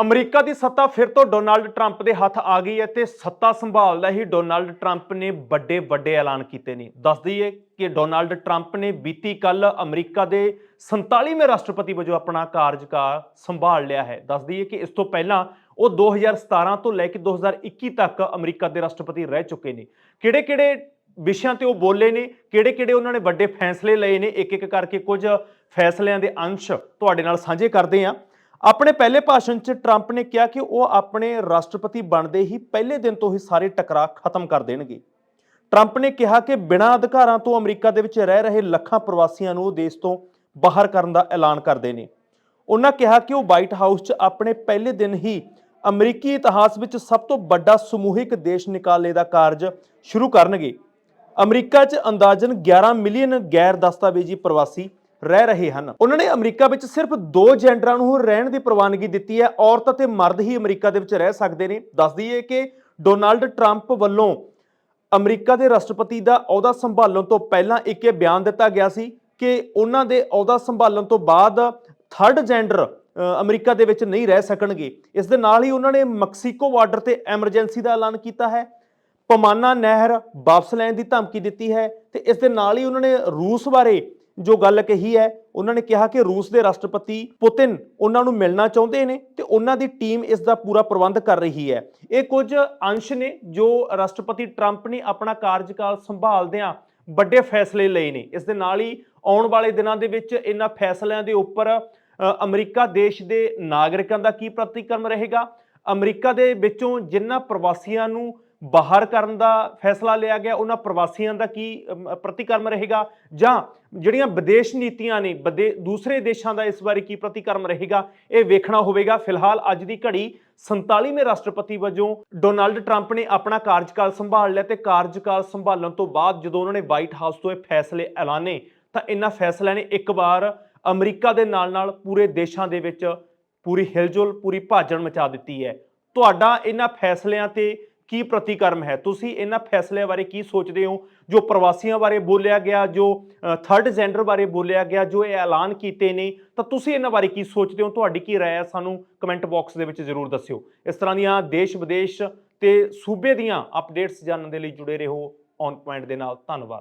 America ਦੀ ਸੱਤਾ ਫਿਰ ਤੋਂ ਡੋਨਾਲਡ ਟਰੰਪ ਦੇ ਹੱਥ ਆ ਗਈ ਹੈ ਤੇ ਸੱਤਾ ਸੰਭਾਲਦਾ ਹੀ ਡੋਨਾਲਡ ਟਰੰਪ ਨੇ ਵੱਡੇ ਵੱਡੇ ਐਲਾਨ ਕੀਤੇ ਨੇ। ਦੱਸ ਦਈਏ ਕਿ ਡੋਨਾਲਡ ਟਰੰਪ ਨੇ ਬੀਤੀ ਕੱਲ ਅਮਰੀਕਾ ਦੇ 47ਵੇਂ ਰਾਸ਼ਟਰਪਤੀ ਵਜੋਂ ਆਪਣਾ ਕਾਰਜਕਾਲ ਸੰਭਾਲ ਲਿਆ ਹੈ। ਦੱਸ ਦਈਏ ਕਿ ਇਸ ਤੋਂ ਪਹਿਲਾਂ ਉਹ 2017 ਤੋਂ ਲੈ ਕੇ 2021 ਤੱਕ ਅਮਰੀਕਾ ਦੇ ਰਾਸ਼ਟਰਪਤੀ ਰਹਿ ਚੁੱਕੇ ਨੇ। ਕਿਹੜੇ-ਕਿਹੜੇ ਵਿਸ਼ਿਆਂ ਤੇ ਉਹ ਬੋਲੇ ਨੇ, ਕਿਹੜੇ-ਕਿਹੜੇ ਉਹਨਾਂ ਨੇ ਵੱਡੇ ਫੈਸਲੇ ਲਏ ਨੇ ਇੱਕ ਇੱਕ ਕਰਕੇ ਕੁਝ ਫੈਸਲਿਆਂ ਦੇ ਅੰਸ਼ ਤੁਹਾਡੇ ਨਾਲ ਸਾਂਝੇ ਕਰਦੇ ਹਾਂ। ਆਪਣੇ ਪਹਿਲੇ ਭਾਸ਼ਣ 'ਚ ਟਰੰਪ ਨੇ ਕਿਹਾ ਕਿ ਉਹ ਆਪਣੇ ਰਾਸ਼ਟਰਪਤੀ ਬਣਦੇ ਹੀ ਪਹਿਲੇ ਦਿਨ ਤੋਂ ਹੀ ਸਾਰੇ ਟਕਰਾਅ ਖਤਮ ਕਰ ਦੇਣਗੇ। ਟਰੰਪ ਨੇ ਕਿਹਾ ਕਿ ਬਿਨਾਂ ਅਧਿਕਾਰਾਂ ਤੋਂ ਅਮਰੀਕਾ ਦੇ ਵਿੱਚ ਰਹਿ ਰਹੇ ਲੱਖਾਂ ਪ੍ਰਵਾਸੀਆਂ ਨੂੰ ਉਹ ਦੇਸ਼ ਤੋਂ ਬਾਹਰ ਕਰਨ ਦਾ ਐਲਾਨ ਕਰਦੇ ਨੇ। ਉਹਨਾਂ ਕਿਹਾ ਕਿ ਉਹ ਵਾਈਟ ਹਾਊਸ 'ਚ ਆਪਣੇ ਪਹਿਲੇ ਦਿਨ ਹੀ ਅਮਰੀਕੀ ਇਤਿਹਾਸ ਵਿੱਚ ਸਭ ਤੋਂ ਵੱਡਾ ਸਮੂਹਿਕ ਦੇਸ਼ ਨਿਕਾਲੇ ਦਾ ਕਾਰਜ ਸ਼ੁਰੂ ਕਰਨਗੇ। ਅਮਰੀਕਾ 'ਚ ਅੰਦਾਜ਼ਨ 11 ਮਿਲੀਅਨ ਗੈਰ ਦਸਤਾਵੇਜ਼ੀ ਪ੍ਰਵਾਸੀ ਰਹਿ ਰਹੇ ਹਨ। ਉਹਨਾਂ ਨੇ ਅਮਰੀਕਾ ਵਿੱਚ ਸਿਰਫ ਦੋ ਜੈਂਡਰਾਂ ਨੂੰ ਰਹਿਣ ਦੀ ਪ੍ਰਵਾਨਗੀ ਦਿੱਤੀ ਹੈ। ਔਰਤ ਅਤੇ ਮਰਦ ਹੀ ਅਮਰੀਕਾ ਦੇ ਵਿੱਚ ਰਹਿ ਸਕਦੇ ਨੇ। ਦੱਸ ਦਈਏ ਕਿ ਡੋਨਾਲਡ ਟਰੰਪ ਵੱਲੋਂ ਅਮਰੀਕਾ ਦੇ ਰਾਸ਼ਟਰਪਤੀ ਦਾ ਅਹੁਦਾ ਸੰਭਾਲਣ ਤੋਂ ਪਹਿਲਾਂ ਇੱਕ ਇਹ ਬਿਆਨ ਦਿੱਤਾ ਗਿਆ ਸੀ ਕਿ ਉਹਨਾਂ ਦੇ ਅਹੁਦਾ ਸੰਭਾਲਣ ਤੋਂ ਬਾਅਦ ਥਰਡ ਜੈਂਡਰ ਅਮਰੀਕਾ ਦੇ ਵਿੱਚ ਨਹੀਂ ਰਹਿ ਸਕਣਗੇ। ਇਸ ਦੇ ਨਾਲ ਹੀ ਉਹਨਾਂ ਨੇ ਮੈਕਸੀਕੋ ਬਾਰਡਰ ਤੇ ਐਮਰਜੈਂਸੀ ਦਾ ਐਲਾਨ ਕੀਤਾ ਹੈ। ਪਮਾਨਾ ਨਹਿਰ ਵਾਪਸ ਲੈਣ ਦੀ ਧਮਕੀ ਦਿੱਤੀ ਹੈ ਤੇ ਇਸ ਦੇ ਨਾਲ ਹੀ ਉਹਨਾਂ ਨੇ ਰੂਸ ਬਾਰੇ ਜੋ ਗੱਲ ਕਹੀ ਹੈ, ਉਹਨਾਂ ਨੇ ਕਿਹਾ ਕਿ ਰੂਸ ਦੇ ਰਾਸ਼ਟਰਪਤੀ ਪੁਤਿਨ ਉਹਨਾਂ ਨੂੰ ਮਿਲਣਾ ਚਾਹੁੰਦੇ ਨੇ ਤੇ ਉਹਨਾਂ ਦੀ ਟੀਮ ਇਸ ਦਾ ਪੂਰਾ ਪ੍ਰਬੰਧ ਕਰ ਰਹੀ ਹੈ। ਇਹ ਕੁਝ ਅੰਸ਼ ਨੇ ਜੋ ਰਾਸ਼ਟਰਪਤੀ ਟਰੰਪ ਨੇ ਆਪਣਾ ਕਾਰਜਕਾਲ ਸੰਭਾਲਦਿਆਂ ਵੱਡੇ ਫੈਸਲੇ ਲਏ ਨੇ। ਇਸ ਦੇ ਨਾਲ ਹੀ ਆਉਣ ਵਾਲੇ ਦਿਨਾਂ ਦੇ ਵਿੱਚ ਇਹਨਾਂ ਫੈਸਲਿਆਂ ਦੇ ਉੱਪਰ ਅਮਰੀਕਾ ਦੇਸ਼ ਦੇ ਨਾਗਰਿਕਾਂ ਦਾ ਕੀ ਪ੍ਰਤੀਕਰਮ ਰਹੇਗਾ? ਅਮਰੀਕਾ ਦੇ ਵਿੱਚੋਂ ਜਿਨ੍ਹਾਂ ਪ੍ਰਵਾਸੀਆਂ ਨੂੰ ਬਾਹਰ ਕਰਨ ਦਾ ਫੈਸਲਾ ਲਿਆ ਗਿਆ, ਉਹਨਾਂ ਪ੍ਰਵਾਸੀਆਂ ਦਾ ਕੀ ਪ੍ਰਤੀਕਰਮ ਰਹੇਗਾ? ਜਾਂ ਜਿਹੜੀਆਂ ਵਿਦੇਸ਼ ਨੀਤੀਆਂ ਨੇ, ਵਿਦੇ- ਦੂਸਰੇ ਦੇਸ਼ਾਂ ਦਾ ਇਸ ਬਾਰੇ ਕੀ ਪ੍ਰਤੀਕਰਮ ਰਹੇਗਾ? ਇਹ ਵੇਖਣਾ ਹੋਵੇਗਾ। ਫਿਲਹਾਲ ਅੱਜ ਦੀ ਘੜੀ 47ਵੇਂ ਰਾਸ਼ਟਰਪਤੀ ਵਜੋਂ ਡੋਨਾਲਡ ਟਰੰਪ ਨੇ ਆਪਣਾ ਕਾਰਜਕਾਲ ਸੰਭਾਲ ਲਿਆ ਤੇ ਕਾਰਜਕਾਲ ਸੰਭਾਲਣ ਤੋਂ ਬਾਅਦ ਜਦੋਂ ਉਹਨਾਂ ਨੇ ਵਾਈਟ ਹਾਊਸ ਤੋਂ ਇਹ ਫੈਸਲੇ ਐਲਾਨੇ, ਤਾਂ ਇਹਨਾਂ ਫੈਸਲਿਆਂ ਨੇ ਇੱਕ ਵਾਰ ਅਮਰੀਕਾ ਦੇ ਨਾਲ-ਨਾਲ ਪੂਰੇ ਦੇਸ਼ਾਂ ਦੇ ਵਿੱਚ ਪੂਰੀ ਹਿਲਜੁਲ, ਪੂਰੀ ਭਾਜਣ ਮਚਾ ਦਿੱਤੀ ਹੈ। ਤੁਹਾਡਾ ਇਹਨਾਂ ਫੈਸਲਿਆਂ ਤੇ ਕੀ ਪ੍ਰਤੀਕਰਮ ਹੈ? ਤੁਸੀਂ ਇਹਨਾਂ ਫੈਸਲਿਆਂ ਬਾਰੇ ਕੀ ਸੋਚਦੇ ਹੋ? ਜੋ ਪ੍ਰਵਾਸੀਆਂ ਬਾਰੇ ਬੋਲਿਆ ਗਿਆ, ਜੋ ਥਰਡ ਜੈਂਡਰ ਬਾਰੇ ਬੋਲਿਆ ਗਿਆ, ਜੋ ਇਹ ਐਲਾਨ ਕੀਤੇ ਨੇ, ਤਾਂ ਤੁਸੀਂ ਇਹਨਾਂ ਬਾਰੇ ਕੀ ਸੋਚਦੇ ਹੋ? ਤੁਹਾਡੀ ਕੀ ਰਾਏ ਹੈ? ਸਾਨੂੰ ਕਮੈਂਟ ਬਾਕਸ ਦੇ ਵਿੱਚ ਜ਼ਰੂਰ ਦੱਸਿਓ। ਇਸ ਤਰ੍ਹਾਂ ਦੀਆਂ ਦੇਸ਼ ਵਿਦੇਸ਼ ਤੇ ਸੂਬੇ ਦੀਆਂ ਅਪਡੇਟਸ ਜਾਣਨ ਦੇ ਲਈ ਜੁੜੇ ਰਹੋ ਔਨ ਪੁਆਇੰਟ ਦੇ ਨਾਲ। ਧੰਨਵਾਦ।